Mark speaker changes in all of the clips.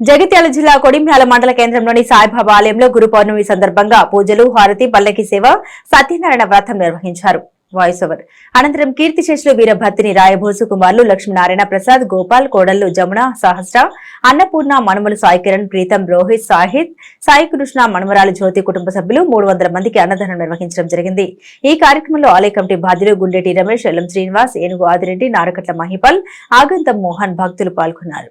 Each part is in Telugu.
Speaker 1: జగిత్యాల జిల్లా కొడిమ్యాల మండల కేంద్రంలోని సాయిబాబా ఆలయంలో గురు పౌర్ణమి సందర్భంగా పూజలు హారతి పల్లకి సేవ సత్యనారాయణ వ్రతం నిర్వహించారు. వాయిస్ ఓవర్ అనంతరం కీర్తి శేషులు వీరభద్రిని రాయభోసు కుమారులు లక్ష్మీనారాయణ ప్రసాద్ గోపాల్ కోడళ్ళు జమున సహస్ర అన్నపూర్ణ మనుమలు సాయి కిరణ్ ప్రీతం రోహిత్ సాహిత్ సాయి కృష్ణ మనుమరాలు జ్యోతి కుటుంబ సభ్యులు మూడు వందల మందికి అన్నదానం నిర్వహించడం జరిగింది. ఈ కార్యక్రమంలో ఆలయ కమిటీ బాధ్యులు గుండెటి రమేష్ ఎల్లం శ్రీనివాస్ ఏనుగు ఆదిరెడ్డి నారకట్ల మహిపాల్ ఆగంతం మోహన్ భక్తులు పాల్గొన్నారు.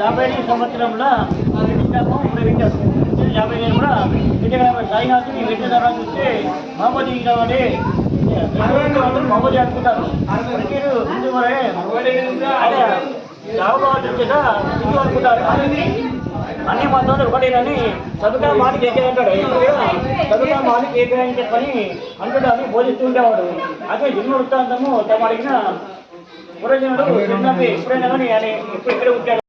Speaker 2: యాభై ఐదు సంవత్సరంలో పెట్టినాము ఇప్పుడు పెట్టాము యాభై ఐదు కూడా పెట్టిన సాయినాథ్ ఈ పెట్టిన తర్వాత చూస్తే మహమ్మద్ అని మహమ్మద్ అనుకుంటారు మీరు హిందూ వరే అదే రావు రావుబాబు వచ్చేట హిందూ అనుకుంటారు అన్ని మతాలు ఒకటేనని చదువుతా మాటకి ఏకంటాడు చదువుతా ఏకే అని చెప్పని అంటాడు అని బోధిస్తూ ఉండేవాడు. అదే జన్మ వృత్తాంతము తమ అడిగిన పురజనుడు చిన్నవి ఎప్పుడైనా కానీ ఆయన ఎప్పుడు ఇక్కడ ఉంటాడు